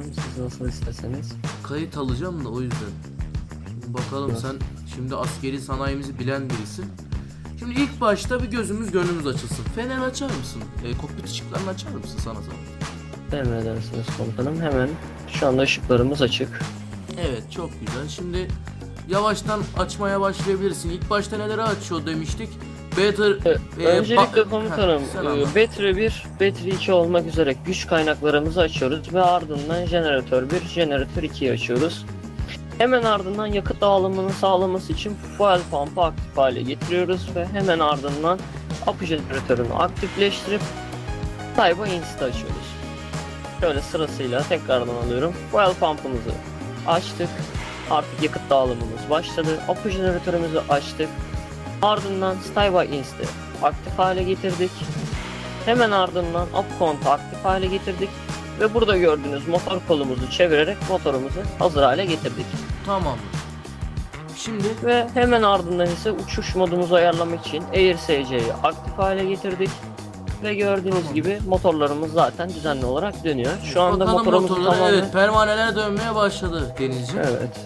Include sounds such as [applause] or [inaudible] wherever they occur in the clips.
komutanım. Siz nasıl isterseniz. Kayıt alacağım da o yüzden. Bakalım sen şimdi askeri sanayimizi bilen birisin. Şimdi ilk başta bir gözümüz gönlümüz açılsın. Fener açar mısın? E, kokpit ışıklarını açar mısın sana zahmet? Emredersiniz komutanım. Hemen şu anda ışıklarımız açık. Evet çok güzel. Şimdi yavaştan açmaya başlayabilirsin. İlk başta neleri açıyor demiştik. Better Ee, Öncelikle komutanım, e. Battery 1, Battery 2 olmak üzere güç kaynaklarımızı açıyoruz ve ardından jeneratör 1, jeneratör 2'yi açıyoruz. Hemen ardından yakıt dağılımını sağlaması için fuel pump'ı aktif hale getiriyoruz ve hemen ardından APU jeneratörünü aktifleştirip Tayba Insta'ı açıyoruz. Şöyle sırasıyla tekrardan alıyorum. Fuel pump'ımızı açtık. Artık yakıt dağılımımız başladı. APU jeneratörümüzü açtık. Ardından Stay by Insta'yı aktif hale getirdik. Hemen ardından Upcount'u aktif hale getirdik. Ve burada gördüğünüz motor kolumuzu çevirerek motorumuzu hazır hale getirdik. Tamam. Şimdi Ve hemen ardından ise uçuş modumuzu ayarlamak için AirSC'yi aktif hale getirdik. Ve gördüğünüz Tamam. gibi motorlarımız zaten düzenli olarak dönüyor. Şu anda bakalım motorumuz tamamen... evet pervaneler dönmeye başladı Denizciğim. Evet.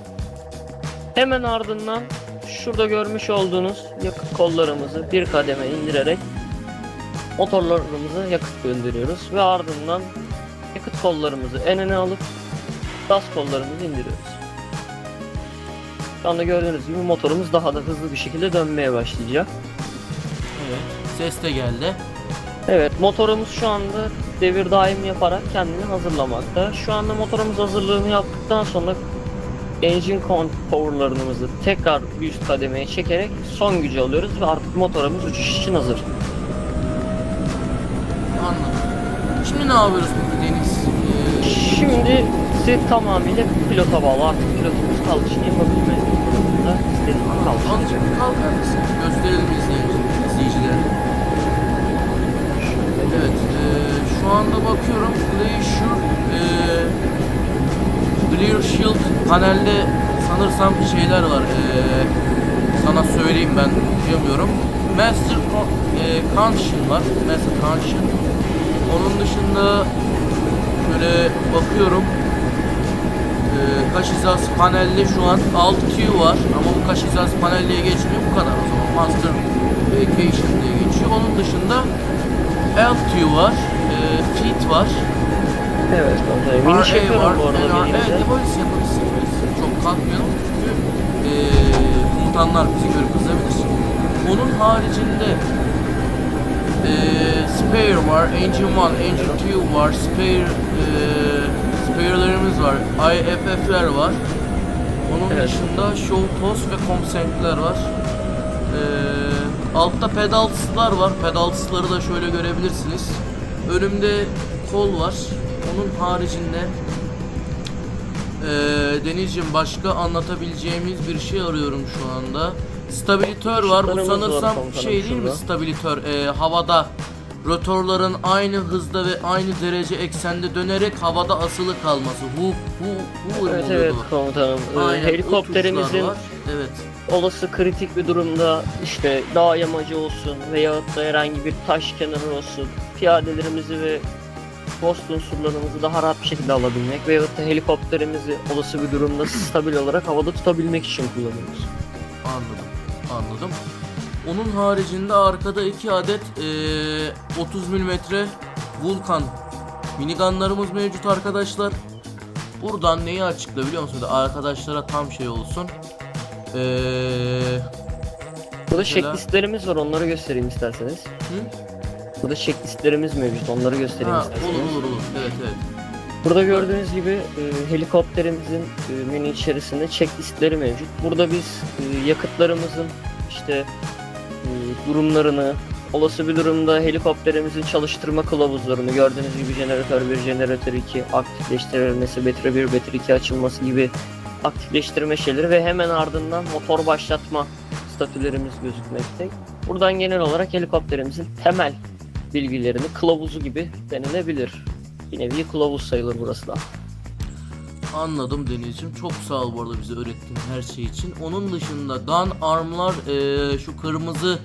Hemen ardından şurada görmüş olduğunuz yakıt kollarımızı bir kademe indirerek motorlarımıza yakıt gönderiyoruz ve ardından yakıt kollarımızı en öne alıp gaz kollarımızı indiriyoruz. Şu anda gördüğünüz gibi motorumuz daha da hızlı bir şekilde dönmeye başlayacak. Evet. Ses de geldi. Evet motorumuz şu anda devir daim yaparak kendini hazırlamakta. Şu anda motorumuz hazırlığını yaptıktan sonra engine power'larımızı tekrar bir üst kademeye çekerek son gücü alıyoruz ve artık motorumuz uçuş için hazır. Anladım. Şimdi ne yapıyoruz peki Deniz? Ee, Şimdi sizi tamamıyla pilota bağlı. Artık pilotumuz kalkışını yapabilme durumunda istediğiniz kalkışını kalkar mısın? Gösterelim izleyici- izleyicilere. Evet, eee, şu anda bakıyorum Glacier eee Clear Shield panelde sanırsam şeyler var. Eee, sana söyleyeyim ben duyamıyorum. Master Conscience var. Master Conscience. Onun dışında şöyle bakıyorum. Eee kaş hizası panelli şu an alt Q var ama bu kaş hizası panelliye geçmiyor bu kadar o zaman Master Vacation diye geçiyor. Onun dışında LQ var, eee Feet var, Evet. Mini yapıyorum var. bu arada menümde. evet yapabilirsin kalkmayalım çünkü komutanlar bizi görüp kızabilir. Onun haricinde eee spare var, engine 1, engine 2 var, spare eee spare'larımız var, IFF'ler var. Onun Evet. dışında show post ve comsenkler var. Eee altta pedals'lar var. Pedals'ları da şöyle görebilirsiniz. Önümde kol var. Onun haricinde eee Denizciğim başka anlatabileceğimiz bir şey arıyorum şu anda. Stabilitör var. Bu sanırsam şey değil mi şurada. stabilitör? Eee, havada rotorların aynı hızda ve aynı derece eksende dönerek havada asılı kalması. Hu hu hu Evet oluyordu evet komutanım. Ee, Aynen, helikopterimizin. Evet. olası kritik bir durumda işte dağ yamacı olsun veyahut da herhangi bir taş kenarı olsun piyadelerimizi ve post unsurlarımızı daha rahat bir şekilde alabilmek veyahut da helikopterimizi olası bir durumda [clears throat] stabil olarak havada tutabilmek için kullanıyoruz. Anladım. Anladım. Onun haricinde arkada iki adet eee 30 mm Vulkan minigunlarımız mevcut arkadaşlar. Buradan neyi açıkla biliyor musunuz? Arkadaşlara tam şey olsun. Eee Burada Mesela- checklistlerimiz var onları göstereyim isterseniz. hı? Burada checklistlerimiz mevcut onları göstereyim Ha, isterseniz. olur olur olur. Evet evet. Burada gördüğünüz gibi e, helikopterimizin e, menü içerisinde checklistleri mevcut. Burada biz e, yakıtlarımızın işte e, durumlarını, olası bir durumda helikopterimizin çalıştırma kılavuzlarını gördüğünüz gibi jeneratör 1, jeneratör 2 aktifleştirilmesi, battery 1, battery 2 açılması gibi aktifleştirme şeyleri ve hemen ardından motor başlatma statülerimiz gözükmekte. Buradan genel olarak helikopterimizin temel bilgilerini kılavuzu gibi denilebilir. Bir nevi kılavuz sayılır burası da. Anladım Denizciğim. Çok sağ ol bu arada bize öğrettiğin her şey için. Onun dışında gun armlar eee, şu kırmızı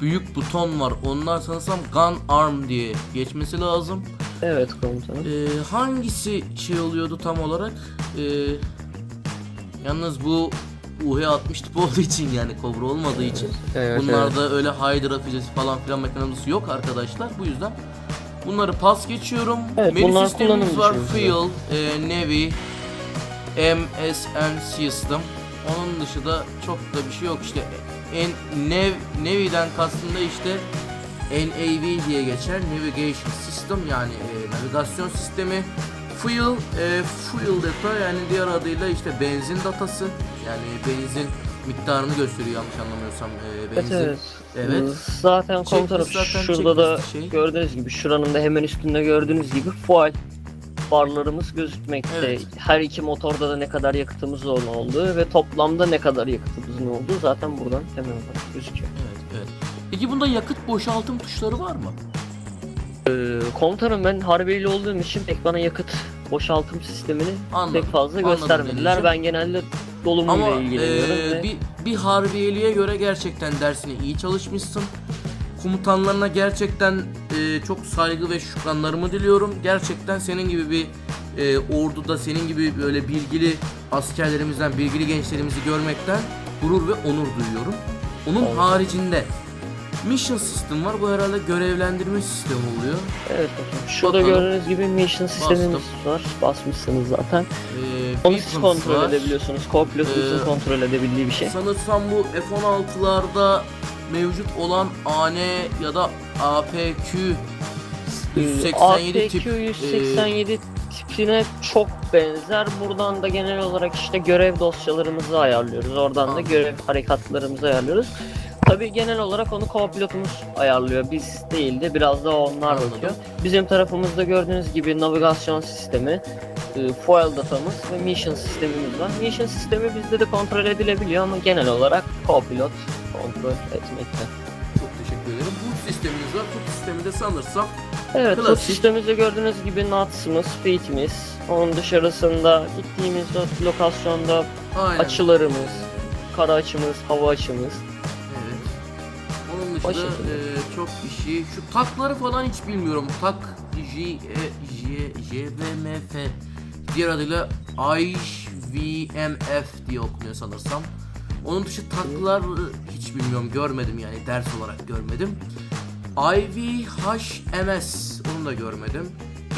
büyük buton var. Onlar sanırsam gun arm diye geçmesi lazım. Evet komutanım. Ee, hangisi şey oluyordu tam olarak? Ee, yalnız bu UH-60 tipi olduğu için yani Kobra olmadığı için Evet, bunlarda öyle Hydra füzesi falan filan mekanizması yok arkadaşlar. Bu yüzden bunları pas geçiyorum. Evet, bunlar sistemimiz var. dışı Fuel, e, Navy, MSN System. Onun dışında çok da bir şey yok işte. En, Nav, Navy'den kastında işte NAV diye geçer Navigation System yani e, navigasyon sistemi Fuel, e, fuel data yani diğer adıyla işte benzin datası yani benzin miktarını gösteriyor yanlış anlamıyorsam e, Evet benzin. evet. Evet. Ee, Zaten komutanım Checklist zaten şurada da şey. gördüğünüz gibi şuranın da hemen üstünde gördüğünüz gibi fuel barlarımız gözükmekte. Evet. Her iki motorda da ne kadar yakıtımız olduğu ve toplamda ne kadar yakıtımızın olduğu zaten buradan hemen olarak gözüküyor. Evet, evet. Peki bunda yakıt boşaltım tuşları var mı? Ee, komutanım ben harbiyeli olduğum için pek bana yakıt boşaltım sistemini Anladım. pek fazla Anladım göstermediler. Ben genelde dolumuyla Ama ilgileniyorum eee, ve bir, bir harbiyeliğe göre gerçekten dersine iyi çalışmışsın. Komutanlarına gerçekten eee, çok saygı ve şükranlarımı diliyorum. Gerçekten senin gibi bir eee, orduda senin gibi böyle bilgili askerlerimizden, bilgili gençlerimizi görmekten gurur ve onur duyuyorum. Onun Oldu. haricinde Mission System var. Bu herhalde görevlendirme sistemi oluyor. evet komutanım. Şurada Bakalım. gördüğünüz gibi mission sistemimiz var. Basmışsınız zaten. Eee, Onu siz kontrol var. edebiliyorsunuz. Co-pilotunuzun Ee, kontrol edebildiği bir şey. Sanırsam bu F-16'larda mevcut olan AN ya da APQ 187 tip APQ 187 tipine çok benzer. Buradan da genel olarak işte görev dosyalarımızı ayarlıyoruz. Oradan da Anladım. görev harekatlarımızı ayarlıyoruz. Tabii genel olarak onu co-pilotumuz ayarlıyor. Biz değil de biraz da onlar Anladım. bakıyor. Bizim tarafımızda gördüğünüz gibi navigasyon sistemi, e, fuel datamız ve mission sistemimiz var. Mission sistemi bizde de kontrol edilebiliyor ama genel olarak co-pilot kontrol etmekte. Çok teşekkür ederim. Bu sistemimiz var. Bu sistemi de sanırsam Evet, bu Klasik. sistemimizde gördüğünüz gibi NATS'ımız, FEET'imiz, onun dışarısında gittiğimiz lokasyonda aynen. açılarımız, kara açımız, hava açımız. Dışında e, çok işi. Şu takları falan hiç bilmiyorum. Tak J E J J V M F diğer adıyla IVMF diye okunuyor sanırsam. Onun dışı taklar hiç bilmiyorum görmedim yani ders olarak görmedim. IVHMS onu da görmedim.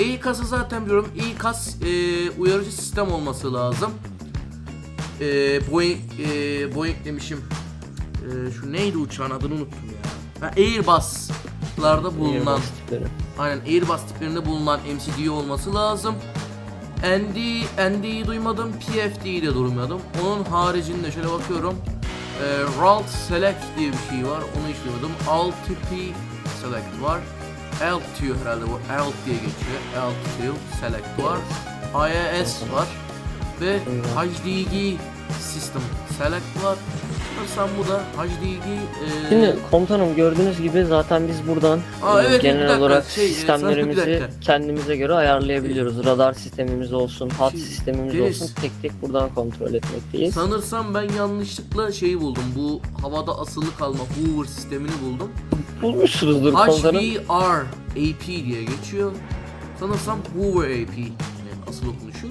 İKAS'ı zaten biliyorum. İKAS e, uyarıcı sistem olması lazım. E, Boeing, e, Boeing demişim. E, şu neydi uçağın adını unuttum ya. Ha, Airbus'larda bulunan Airbus tipleri. Aynen Airbus tiplerinde bulunan MCD olması lazım. ND, ND'yi duymadım, PFD'yi de duymadım. Onun haricinde şöyle bakıyorum. E, RALT Select diye bir şey var. Onu hiç duymadım. LTP Select var. L2 herhalde bu. L diye geçiyor. L2 Select var. IAS var. Ve. HDG System Select var. Sanırsam bu da HDG e, Şimdi komutanım gördüğünüz gibi zaten biz buradan Aa, e, evet, genel dakika, olarak şey, e, sistemlerimizi kendimize göre ayarlayabiliyoruz. Radar sistemimiz olsun, hat Şimdi, sistemimiz Deniz. olsun tek tek buradan kontrol etmekteyiz. Sanırsam ben yanlışlıkla şeyi buldum. Bu havada asılı kalma Hoover sistemini buldum. Bulmuşsunuzdur komutanım. HVR AP diye geçiyor. Sanırsam Hoover AP yani asıl okunuşu.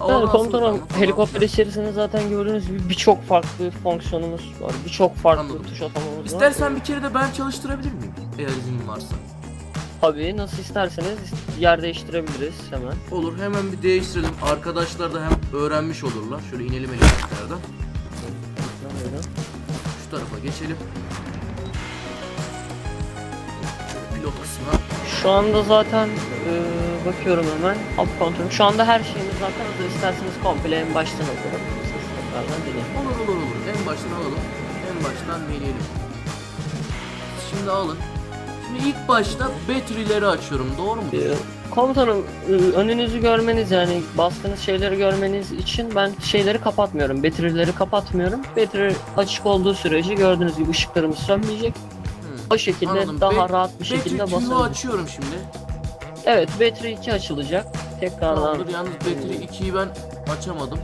Yani komutanım helikopter içerisinde zaten gördüğünüz gibi birçok farklı fonksiyonumuz var. Birçok farklı Anladım. tuş atamamız var. İstersen bir kere de ben çalıştırabilir miyim? Eğer izin varsa. Tabii nasıl isterseniz yer değiştirebiliriz hemen. Olur hemen bir değiştirelim. Arkadaşlar da hem öğrenmiş olurlar. Şöyle inelim helikopterden. Şu tarafa geçelim. Şöyle pilot kısmına. Şu anda zaten e, bakıyorum hemen up control. Şu anda her şeyimiz zaten hazır. İsterseniz komple en baştan alalım. Siz tekrardan deneyin. Olur olur olur. En baştan alalım. En baştan deneyelim. Şimdi alın. Şimdi ilk başta battery'leri açıyorum. Doğru mu? Ee, Komutanım e, önünüzü görmeniz yani bastığınız şeyleri görmeniz için ben şeyleri kapatmıyorum. Battery'leri kapatmıyorum. Battery açık olduğu sürece gördüğünüz gibi ışıklarımız sönmeyecek. O şekilde Anladım. daha Bat- rahat bir şekilde Battery basabiliriz. açıyorum şimdi. Evet battery 2 açılacak. Tekrardan Tamamdır. Yalnız battery 2'yi ben açamadım.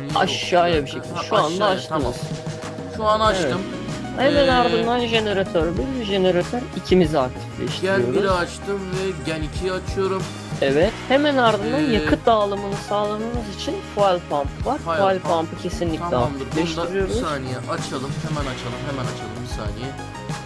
Niye aşağıya yok? bir şekilde. Ha, Şu anda aşağıya, açtınız. Tamam. Şu an açtım. Hemen Ee, ardından jeneratör 1, jeneratör ikimizi Gen aktifleştiriyoruz. 1'i açtım ve Gen 2'yi açıyorum. Evet. Hemen ardından Ee, yakıt dağılımını sağlamamız için fuel pump var. Fuel Fuel, pump. pump'ı kesinlikle Tamamdır. Bunda bir aktifleştiriyoruz. saniye açalım. Hemen açalım. Hemen açalım. Bir saniye.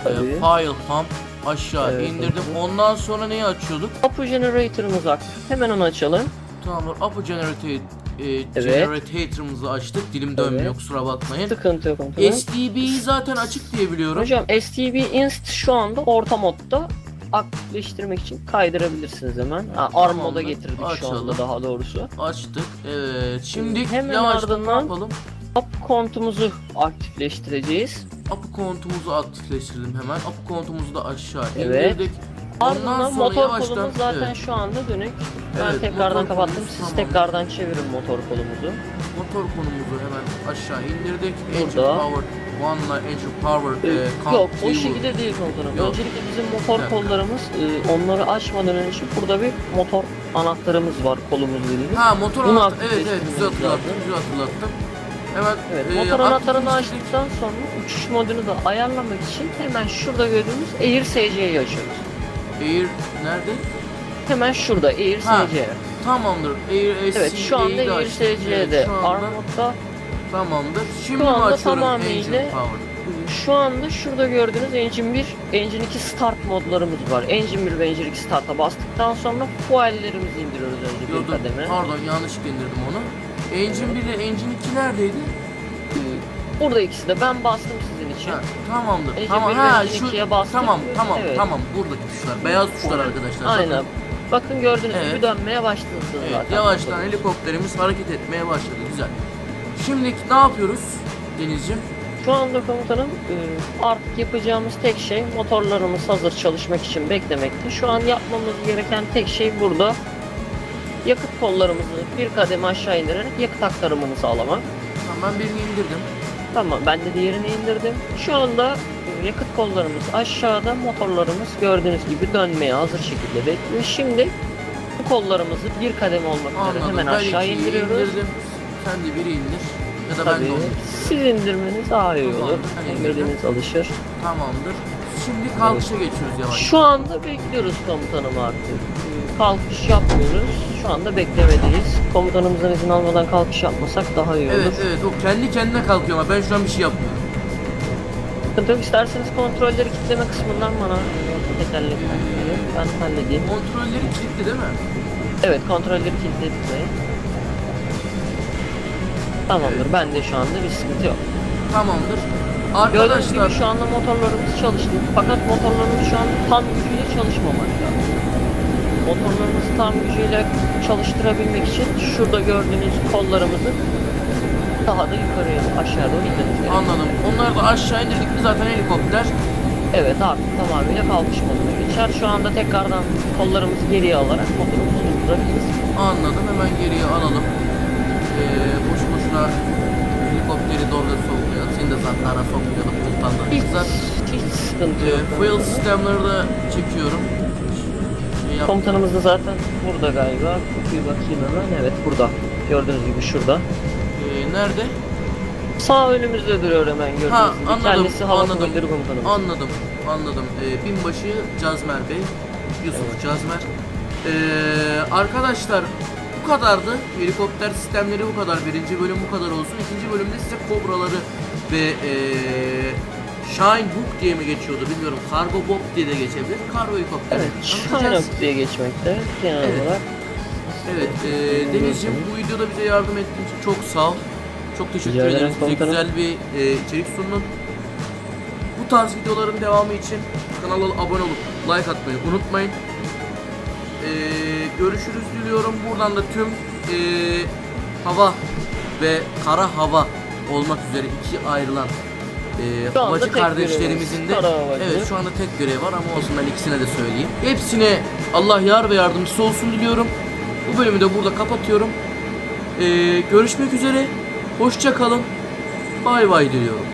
Tabii. Ee, file pump aşağı Evet, indirdim. evet. Ondan sonra neyi açıyorduk? Apo generator'ımız aktif. Hemen onu açalım. Tamamdır. Upper generator e, generator'ımızı açtık. Dilim dönmüyor Evet. kusura bakmayın. Sıkıntı yok komutanım. STB'yi zaten açık diye biliyorum. Hocam STB Inst şu anda orta modda aktifleştirmek için kaydırabilirsiniz hemen. Ha, ARM Tamamdır. getirdik şu Açalım. anda daha doğrusu. Açtık. Evet. Şimdi Hemen ardından- yapalım? Up kontumuzu aktifleştireceğiz. Upper kontumuzu aktifleştirdim hemen. Upper kontumuzu da aşağı Evet. indirdik. Ondan Ardından sonra motor yavaştan- kolumuz zaten evet. şu anda dönük. Ben Evet, tekrardan kapattım. kolumuz Siz tamam. tekrardan çevirin motor kolumuzu. Motor konumuzu hemen aşağı indirdik. Engine Burada. power, one line engine power, Ee, e, count Yok o şekilde değil komutanım. Yok. Öncelikle bizim motor Evet. kollarımız e, onları açmadan önce burada bir motor anahtarımız var kolumuz dediğimiz. Ha motor Bunu anahtarı. Evet evet güzel aktifleştirmemiz hatırlattın. Güzel hatırlattın. Hemen Evet, e, motor anahtarını aktifleştirdik. açtıktan sonra uçuş modunu da ayarlamak için hemen şurada gördüğünüz Air SC'yi açıyoruz. Air nerede? Hemen şurada Air Ha, SC. Tamamdır. Air Evet şu anda SC'yi Air SC'de Armod'da tamamdır. Şimdi Şu mi anda açıyorum tamamıyla- engine power? şu anda şurada gördüğünüz Engine 1, Engine 2 start modlarımız var. Engine 1 ve Engine 2 start'a bastıktan sonra fuellerimizi indiriyoruz önce Yo, bir dur, kademe. Pardon yanlışlıkla indirdim onu. Engine 1 ile Engine 2 neredeydi? Burada ikisi de ben bastım sizin için. Ha, tamamdır. Engine tamam bir ve ha Engine şu ikiye bastık. tamam tamam Evet. tamam buradaki tuşlar beyaz tuşlar arkadaşlar. Aynen. Bakın gördüğünüz Evet. gibi dönmeye başladınız Evet, zaten. yavaştan helikopterimiz hareket etmeye başladı. Güzel. Şimdi ne yapıyoruz Denizciğim? Şu anda komutanım e, artık yapacağımız tek şey motorlarımız hazır çalışmak için beklemekte. Şu an yapmamız gereken tek şey burada yakıt kollarımızı bir kademe aşağı indirerek yakıt aktarımını sağlamak. Tamam ben birini indirdim. Tamam ben de diğerini indirdim. Şu anda e, yakıt kollarımız aşağıda motorlarımız gördüğünüz gibi dönmeye hazır şekilde bekliyor. Şimdi bu kollarımızı bir kademe olmak üzere hemen aşağı indiriyoruz. indirdim. De biri indir. Ya da ben Tabii de onu. siz indirmeniz daha iyi Tamam, olur. indirdim. Emrediniz alışır. Tamamdır. Şimdi kalkışa geçiyoruz yavaş. Şu anda bekliyoruz komutanım artık. Ee, Kalkış yapmıyoruz. Şu anda beklemedeyiz. Komutanımızdan izin almadan kalkış yapmasak daha iyi olur. Evet evet o kendi kendine kalkıyor ama ben şu an bir şey yapmıyorum. Sıkıntı yok. İsterseniz kontrolleri kilitleme kısmından bana tekerlekten verin. Ben halledeyim. Kontrolleri kilitli değil mi? Evet kontrolleri kilitledik burayı. Tamamdır. Ben de şu anda bir sıkıntı yok. Tamamdır. Gördüğünüz Arkadaşlar gibi şu anda motorlarımız çalıştı. Fakat motorlarımız şu an tam gücüyle çalışmamakta. Motorlarımızı tam gücüyle çalıştırabilmek için şurada gördüğünüz kollarımızı daha da yukarıya aşağı doğru gerekiyor. anladım. Onları da aşağı indirdik mi zaten helikopter. Evet artık tamamıyla kalkış moduna geçer. Şu anda tekrardan kollarımızı geriye alarak motorumuzu durdurabiliriz. Anladım hemen geriye alalım. Ee, boş boşuna helikopteri doğru sokmayalım. Seni de zaten ara sokmayalım. Hiç, Kultandan. hiç sıkıntı Ee, yok. fuel sistemleri de çekiyorum. Şey Komutanımız da zaten burada galiba. Bir bakayım hemen. Evet burada. Gördüğünüz gibi şurada. Ee, nerede? Sağ önümüzde duruyor hemen gördüğünüz Ha, gibi. anladım, Kendisi hava anladım. komutanımız. Anladım, anladım. Ee, binbaşı Cazmer Bey, Yusuf Cazmer. Ee, arkadaşlar bu kadardı. Helikopter sistemleri bu kadar. Birinci bölüm bu kadar olsun. İkinci bölümde size kobraları ve ee, Shine Hook diye mi geçiyordu bilmiyorum. Cargo Bob diye de geçebilir. Kargo helikopter. Evet, tanıtacağız. Chinook diye geçmekte genel Evet. olarak. Evet, e, Denizciğim bu videoda bize yardım ettiğin için çok sağ ol. Çok teşekkür Rica ederim komutanım. güzel bir e, içerik sundun. Bu tarz videoların devamı için kanala abone olup like atmayı unutmayın. E, görüşürüz diliyorum. Buradan da tüm e, hava ve kara hava olmak üzere iki ayrılan e, havacı kardeşlerimizin de evet şu anda tek görev var ama olsun ben ikisine de söyleyeyim. Hepsine Allah yar ve yardımcısı olsun diliyorum. Bu bölümü de burada kapatıyorum. Ee, görüşmek üzere. Hoşça kalın. Bay bay diliyorum.